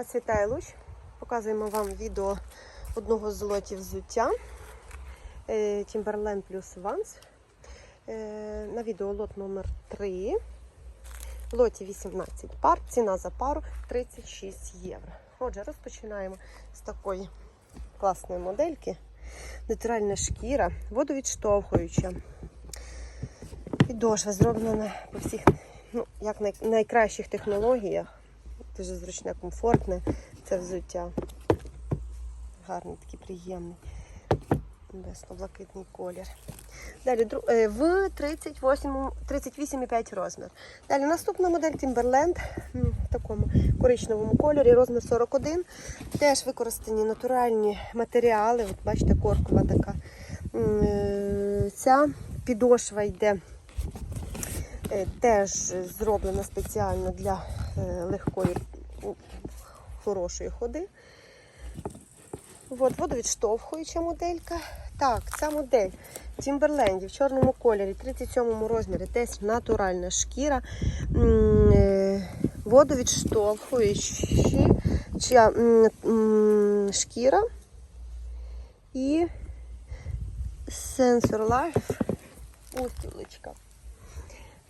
Вас вітає Луч. Показуємо вам відео одного з лотів взуття е, Timberland плюс Vans. Е, На відео лот номер 3 лоті 18 пар, ціна за пару 36 євро. Отже, розпочинаємо з такої класної модельки. Натуральна шкіра, водовідштовхуюча. Підошва зроблена по всіх ну, як най, найкращих технологіях. Дуже зручне, комфортне це взуття. Гарний, такий приємний. Небесно-блакитний колір. Далі е, в 38,5 розмір. Далі наступна модель Timberland в такому коричневому кольорі, розмір 41. Теж використані натуральні матеріали. От бачите, коркова така. Е, Ця підошва йде е, теж зроблена спеціально для легкої, хорошої ходи. От, водовідштовхуюча моделька. Так, ця модель Timberland в чорному кольорі, 37 розмірі, теж натуральна шкіра, е, водовідштовхуюча шкіра і Sensor Life устілочка.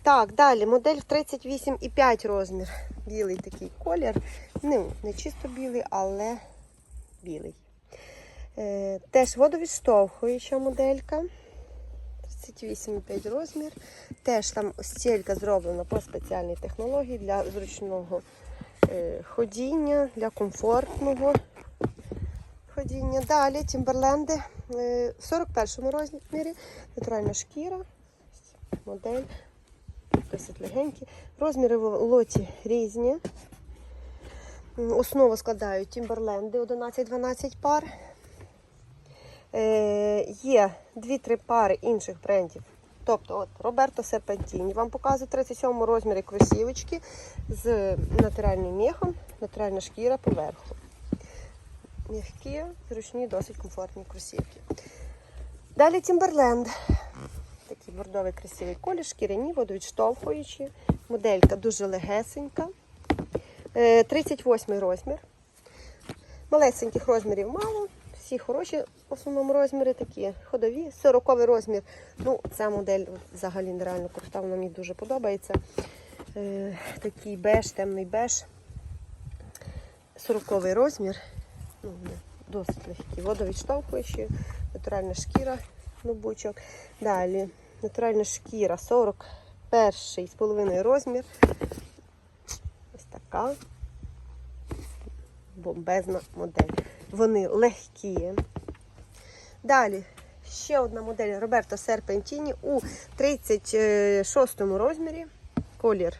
Так, далі модель в 38,5 розмір. Білий такий колір. Ну, не чисто білий, але білий. Е, теж водовідштовхуюча моделька. 38,5 розмір. Теж там стілька зроблена по спеціальній технології для зручного е, ходіння, для комфортного ходіння. Далі Тімберленди в 41 розмірі. Натуральна шкіра. Модель. Досить легенькі. Розміри в лоті різні. Основу складають Тімберленди 11-12 пар. Е, є 2-3 пари інших брендів. Тобто, от Роберто Серпентіні вам показує 37 розмірі кросівочки з натуральним мехом, натуральна шкіра поверху. М'які, зручні, досить комфортні кросівки. Далі Тімберленд. Такий бордовий красивий колір, шкіряні, водовідштовхуючі. Моделька дуже легесенька. Е, 38 розмір. Малесеньких розмірів мало. Всі хороші в основному розміри такі ходові. 40 розмір. Ну, ця модель взагалі нереально крута, вона мені дуже подобається. Е, такий беж, темний беж. 40 розмір. Ну, досить легкі. Водовідштовхуючі, натуральна шкіра, нубучок. Далі натуральна шкіра 41 з половиною розмір. Ось така бомбезна модель. Вони легкі. Далі ще одна модель Роберто Серпентіні у 36 розмірі. Колір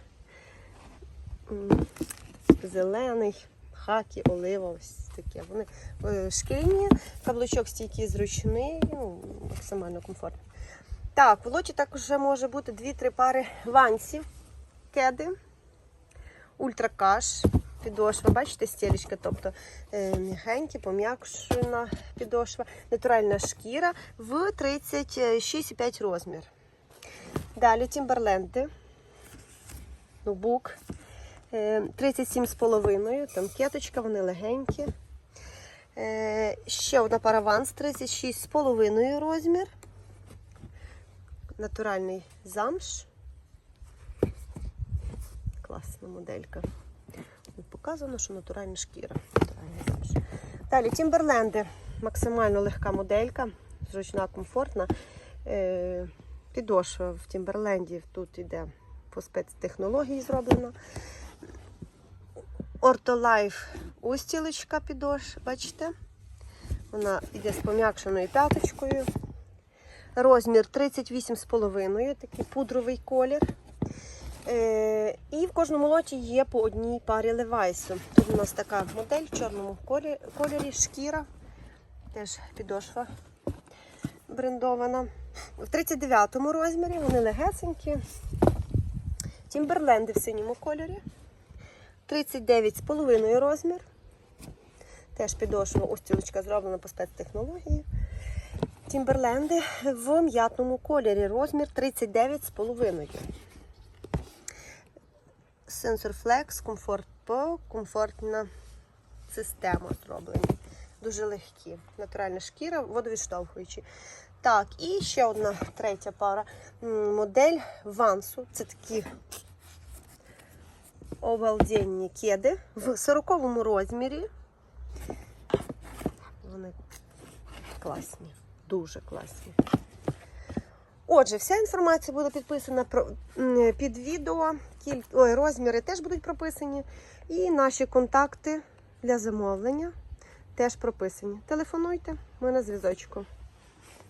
зелений, хакі, олива, ось таке. Вони е, шкіряні, каблучок стійкий зручний, ну, максимально комфортний. Так, в лоті також може бути 2-3 пари вансів, кеди, ультракаш, підошва. Бачите, стілечка, тобто е, м'ягенькі, пом'якшена підошва, натуральна шкіра в 36,5 розмір. Далі Тімберленди, нубук, е, 37,5, там кеточка, вони легенькі. Е, ще одна пара ванс, 36,5 розмір. Натуральний замш. Класна моделька. Тут показано, що натуральна шкіра. Натуральний замш. Далі Тімберленди. Максимально легка моделька, зручна, комфортна. Е, підошва в Тімберленді тут йде по спецтехнології зроблена. Ортолайф устілочка підош, бачите? Вона йде з пом'якшеною п'яточкою. Розмір 38,5, такий пудровий колір. Е, і в кожному лоті є по одній парі левайсу. Тут у нас така модель в чорному колі- кольорі, шкіра, теж підошва брендована. В 39 розмірі вони легесенькі. Тімберленди в синьому кольорі. 39,5 розмір. Теж підошва устілочка зроблена по спецтехнології. Тімберленди в м'ятному кольорі. Розмір 39,5. Sensor Flex, Comfort Pro, комфортна система зроблені. Дуже легкі. Натуральна шкіра, водовідштовхуючі. Так, і ще одна третя пара. Модель Вансу. Це такі обалденні кеди в 40 розмірі. Вони класні, дуже класні. Отже, вся інформація буде підписана під відео. Розміри теж будуть прописані. І наші контакти для замовлення теж прописані. Телефонуйте, ми на зв'язочку.